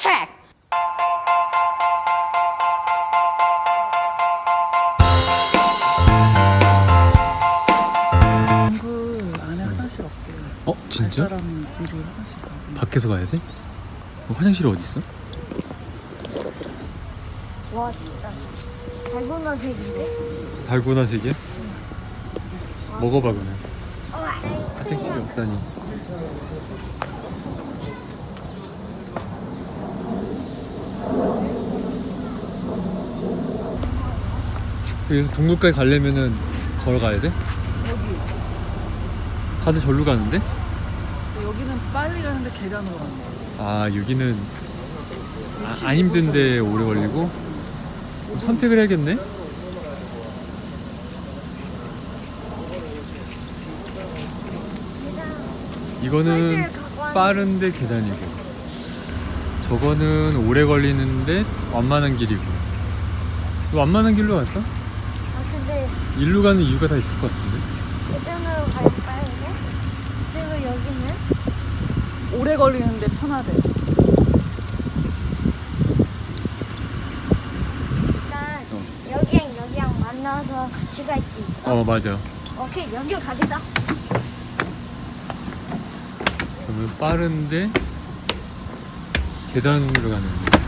check. 동굴 안에 화장실 없대. 어갈 진짜? 사람 화장실. 밖에서 가야 돼? 어, 화장실이 어디 있어? 와 진짜 달고나 색인데? 달고나 세개? 먹어봐 그러면. 화장실이 없다니. 여기서 동굴까지 가려면은 걸어가야 돼? 여기. 다들 절로 가는데? 여기는 빨리 가는데 계단으로 가는 거야. 아 여기는 아, 안 힘든데 오래 걸리고 선택을 해야겠네. 이거는 빠른데 계단이고 저거는 오래 걸리는데 완만한 길이고 완만한 길로 갈까? 일로 가는 이유가 다 있을 것 같은데 계단으로 갈까요 이제? 그리고 여기는? 오래 걸리는데 편하대. 일단 여기랑 여기랑 만나서 같이 갈 수 있어 어 맞아 오케이 여기로 가겠다 그러면 빠른데 계단으로 가는 거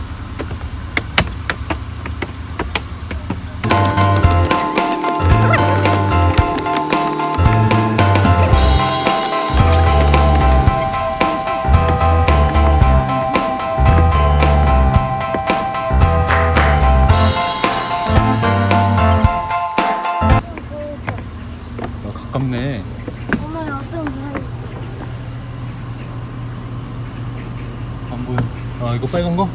가깝네 어머니 어떤 분이 안 보여. 아 이거 빨간 거?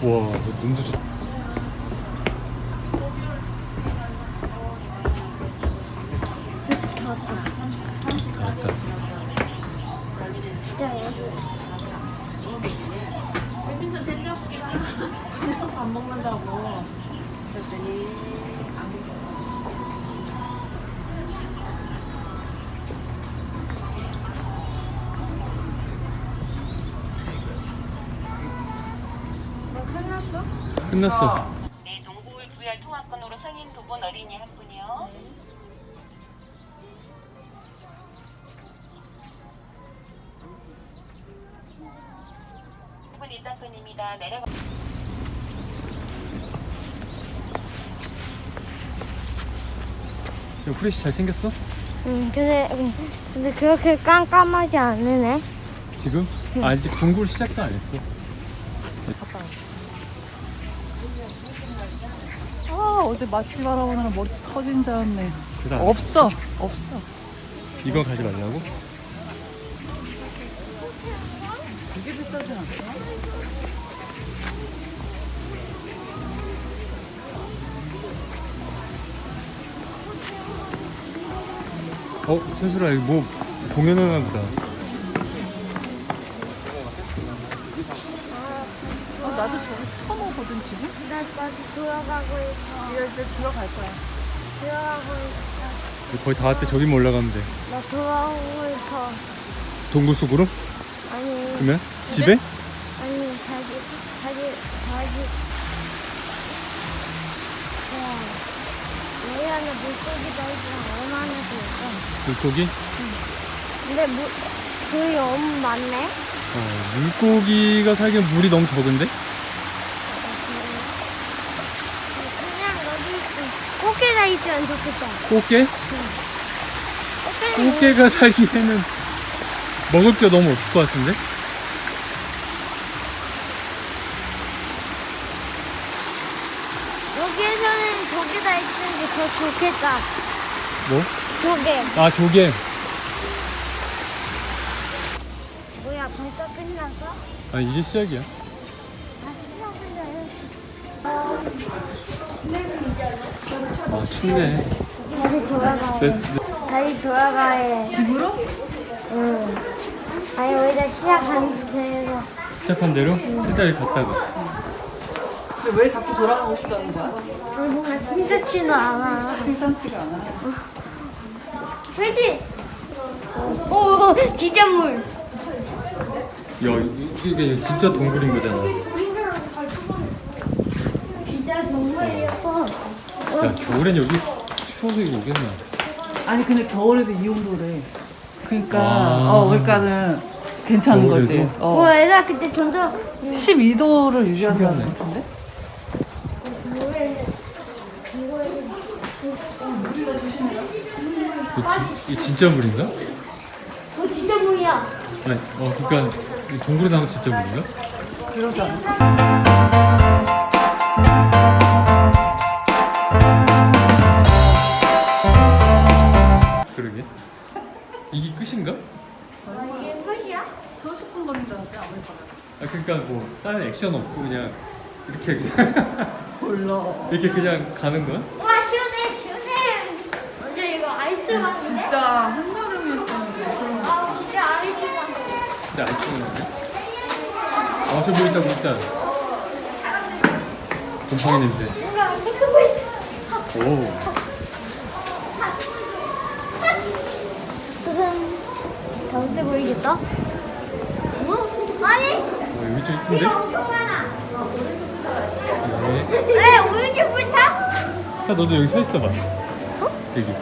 우와, 너 눈도 좋. 다 끝났어? 끝났어. 네, 동굴 VR 통합권으로 성인 두 분, 어린이 한 분이요. 두분 입장권입니다. 내려가. 지금 후레쉬 잘 챙겼어? 응 근데 응, 근데 그렇게 깜깜하지 않으네 지금? 아직 동굴 시작도 안 했어. 아 어제 맛집 알아보느라 머리 터진 줄 알았네. 그다음 없어. 없어. 이거 가지 말라고? 되게 비싸지 않아? 어, 세수라 이거 뭐 공연하나 보다. 거든 지금. 나 다시 돌아가고 있어 이제 들어갈 거야. 들어가고 있어 거의 다 왔대. 저기만 올라가면 돼. 나 돌아오고 있어 동굴 속으로? 아니 그러면 집에? 집에? 아니 자기 자기 자기 와 여기 안에 물고기도 있고 얼마나 좋을까 물고기? 근데 물 그이 너무 많네 어, 물고기가 살기엔 물이 너무 적은데? 그냥 여기 꽃게가 있으면 좋겠다 꽃게? 꽃게는 꽃게가 살기에는 먹을 게 너무 없을 것 같은데? 여기에서는 조개가 있는 게 더 좋겠다 뭐? 조개 아, 조개. 뭐야 벌써 끝났어? 아, 이제 시작이야. 아 시작이네 아, 춥네. 다시 돌아가야 네, 돼 다시 돌아가야 해 집으로? 응. 아니 우리가 시작한 대로 시작한 대로 일단 여기 갔다가. 근데 왜 자꾸 돌아가고 싶다는 거야? 아니 뭔가 심상치도 않아 괜찮지가 않아. 그지? 오 진짜 물야 이게, 이게 진짜 동굴인 거잖아. 정말 예뻐. 야 겨울엔 여기 추워서 이거 오겠나? 아니 근데 겨울에도 이 온도래. 그러니까 아. 어 그러니까는 괜찮은 거지. 겨울에도? 어. 어, 얘들아 그때 전도 12도를 유지한다는 신기하네. 것 같은데? 이거, 진- 이게 진짜 물인가? 어 진짜 뭐야? 아니 어 그러니까 이 동굴에 나온 진짜 물인가? 그러지 않아? 30분 걸린다는데 아무리 봐요. 아 그러니까 뭐 다른 액션 없고 그냥 이렇게 그냥 몰라. 이렇게 그냥 가는 거야? 와 시원해 시원해. 언제 이거 아이스 같은데? 진짜 한여름이었는데 그런 아 진짜 아이스 같은데. 진짜 안 쓰는데? 아저 뭐 있다 뭐 있다. 곰팡이 냄새. 뭔가 탱크고 있어. 오. 그럼 가운데 보이겠다? 어? 아니 어, 여기 좀 이쁜데? 엄청 많아. 네. 왜 오른쪽 불타? 야 너도 여기 서 있어봐. 여기.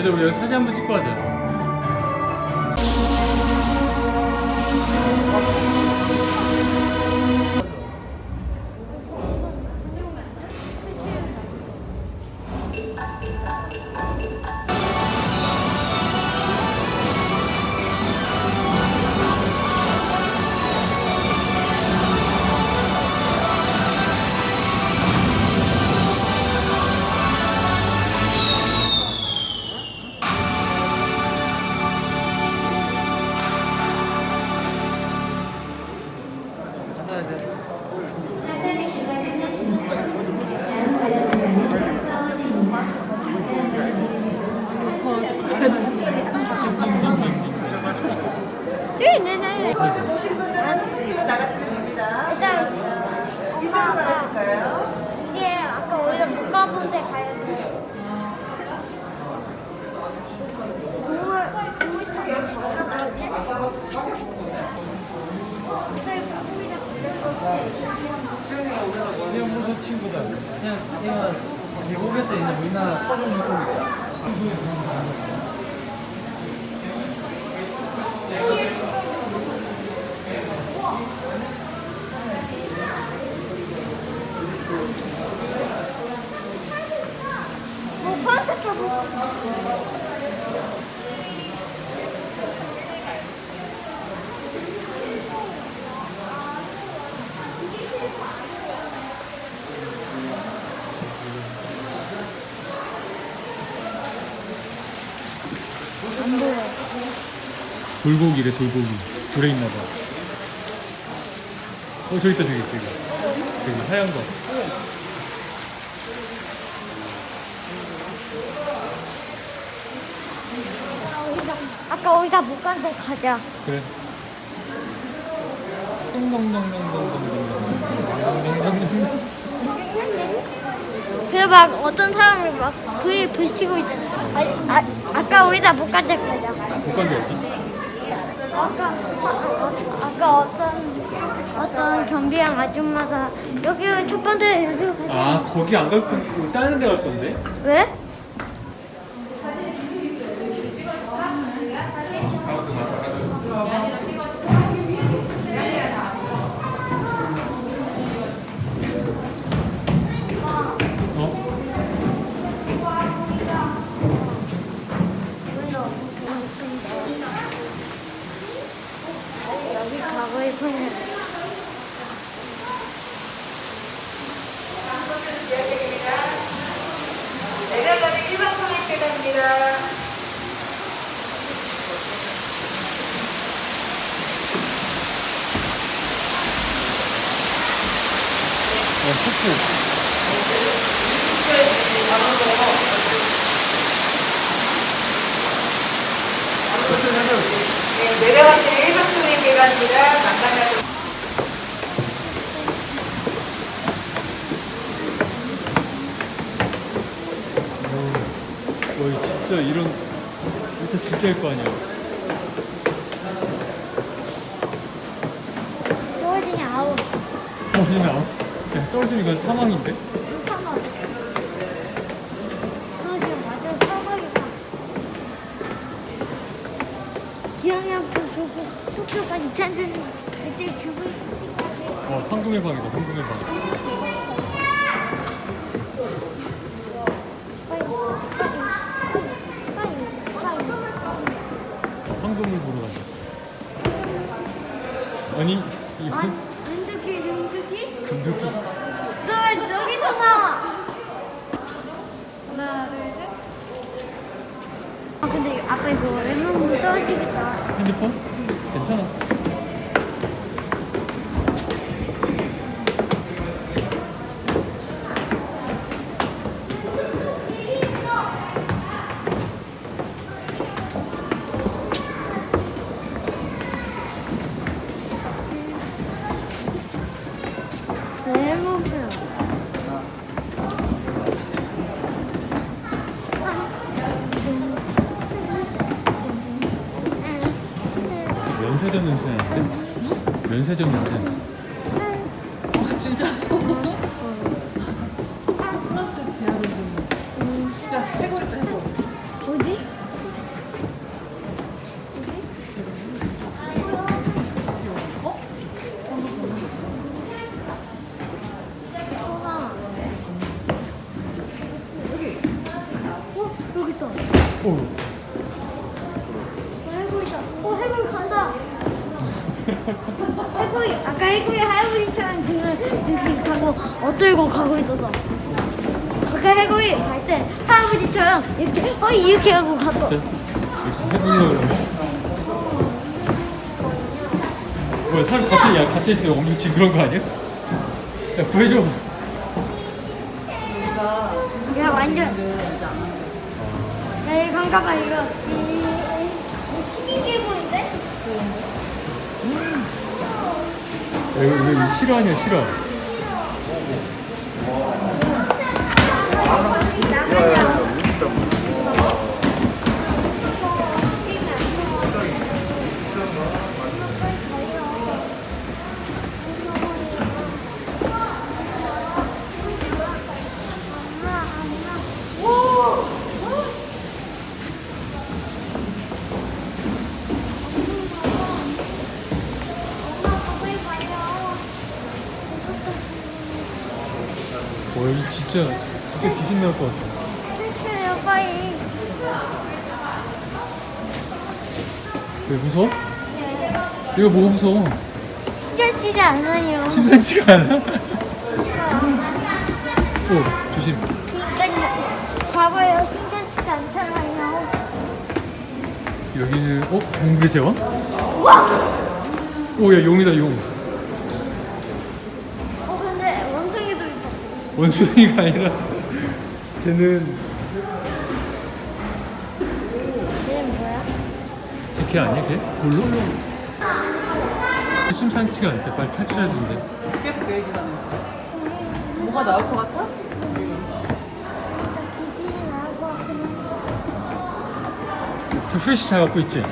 얘들 우리 여기 사진 한 번 찍고 하자. 우리나라 퍼즐 물고기다. 돌고기래 돌고기. 돌에 있나 봐. 어 저기 있다 저기 저기. 저기 하얀 거. 아까 우리가 못간데 가자. 그래. 그막 어떤 사람이 막 부위 붙이고 있잖아. 아, 아, 아까 우리가 못간데 가자. 복간도 어디? 아까 아, 아, 아까 어떤 어떤 경비랑 아줌마가 여기 첫 번째 여기. 아 거기 안 갈 건데 다른 데 갈 건데? 왜? 빨리 표현해. 내려가는 난간을 와, 진짜 이런 이렇게 진짜 할거 아니야. 떨어지냐 아우 떨어지면 아웃. 야, 떨어지면 이건 사망인데? 찾는 그때 죽을 때까지 어, 황금의 방이다, 황금의 방. 황금을 보러 가자. 아니, 이거 아, 눈두기 눈두기 금두기. 너왜 저기서 나와 하나, 둘, 셋. 아 근데 아빠 이거 웬만하면 떨어지겠다 핸드폰? 괜찮아. 면세점 냄새 나는데? 면세점 냄새. 어, 진짜. 플러스 지하로 좀. 야, 해골이다, 해골. 어디? 여기. 어? 여기 있다. 오, 어. 어. 해골이, 아까 해골이 할아버지처럼 등을 이렇게 가고 엇들고 가고 있었어. 아까 해골이 갈 때 할아버지처럼 이렇게, 어, 이렇게 하고 갔어. 역시 그러네. 뭐야, 사람 같이, 야, 같이 있으면 엄청 징그러운 거 아니야? 야, 구해줘. 이 식인계보인데? 야, 이거, 이거 실화 아니야, 실화. 진짜, 진짜 귀신 나올 것 같아. 실추요, 빨리. 왜 무서워? 이거 뭐가 무서워? 시절치지 않아요. 심상치가 않아? 오, 조심. 그러니까 봐봐요, 시절치지 않잖아요. 여기는, 어? 동물의 제왕? 오, 야, 용이다, 용. 어, 근데 원숭이도 있어. 원숭이가 아니라, 쟤는, 얘는 뭐야? 걔 아니야, 걔? 몰라? 심상치가 않대. 빨리 탈출해야 된대. 계속 그 얘기하네. 뭐가 나올 것 같아? 저 프레시 잘 갖고 있지?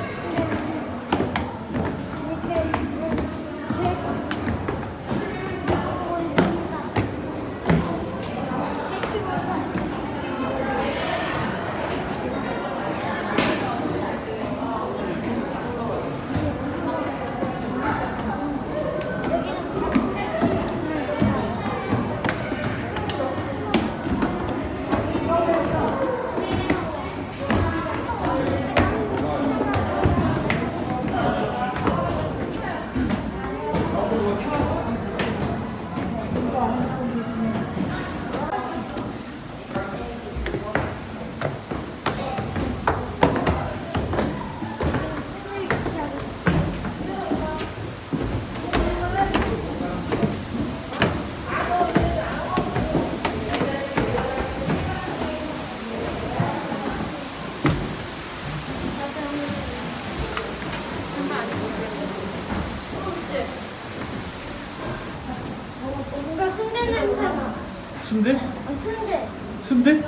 순대? 아, 순대. 순대?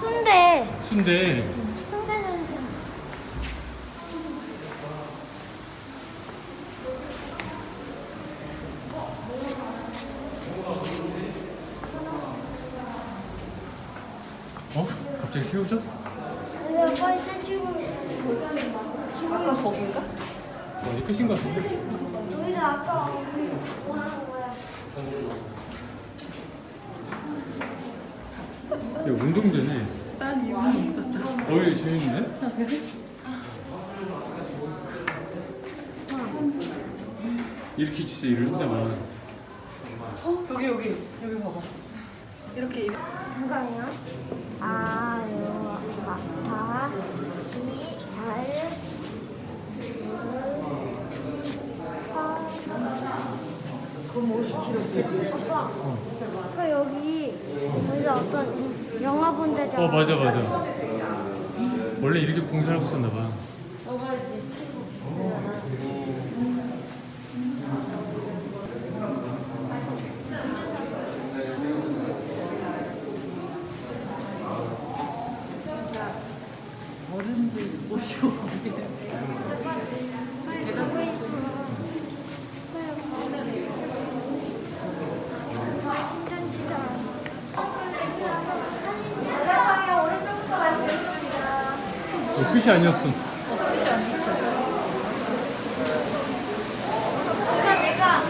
순대. 순대. 순대는 좀. 어? 갑자기 새우젓? 내가 빨리 떼치고. 아까 거긴가? 어디 끝인 것 같은데? 우리가 아까 우리 뭐 하는 거야? 야 운동되네. 싼 이유는 있었다. 어이 재밌는데? 이렇게 진짜 한다면 어? 여기 여기 여기 봐봐. 이렇게 일- 잠깐만요. 아, 요, 바, 바, 이, 알, 아빠, 아까 여기 여기 어떤 영화 본 데잖아. 어 맞아 맞아. 원래 이렇게 공사하고 있었나 봐. 어, 끝이 아니었어. 아까 내가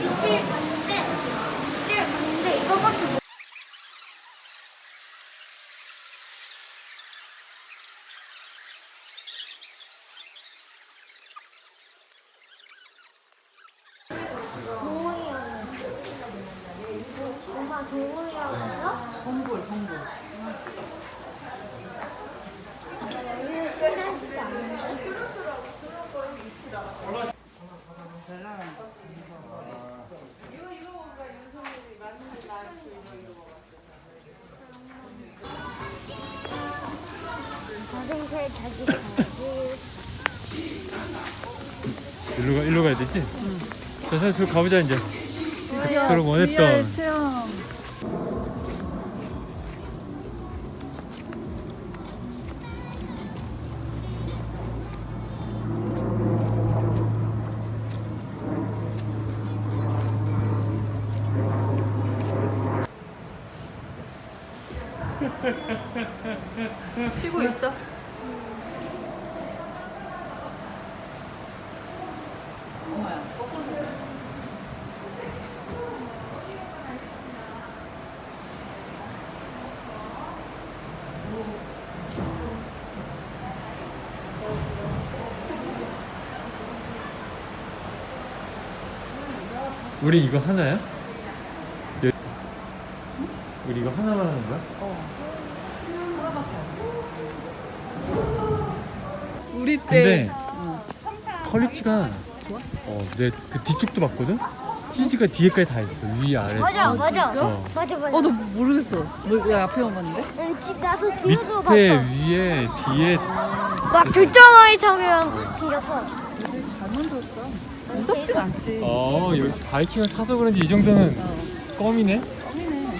밑을 봤는데 밑을 봤는데 이거밖에 못. 동물이야. 엄마 동물 자기. 일로 가 일로 가야 되지? 자 사실 가보자 이제. 그럼 원했던. 우리 이거 하나야? 여- 우리 이거 하나만 하는 거야? 우리 근데 때 퀄리티가 어, 내그 뒤쪽도 봤거든? CG가 뒤에까지 다 있어. 위, 아래. 맞아, 맞아. 어. 맞아, 맞아. 어, 너 모르겠어. 뭐, 내가 앞에만 봤는데? 응, 지- 나도 뒤에도 밑에, 봤어. 위에, 뒤에. 막 둘덩어리 처럼 생겼어. 잘 만들었다. 무섭진 않지. 어, 여기 바이킹을 타서 그런지 이 정도는 껌이네? 껌이네.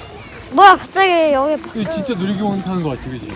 뭐야, 갑자기 여기 이거 진짜 놀이기구원 타는 거 같지, 그지?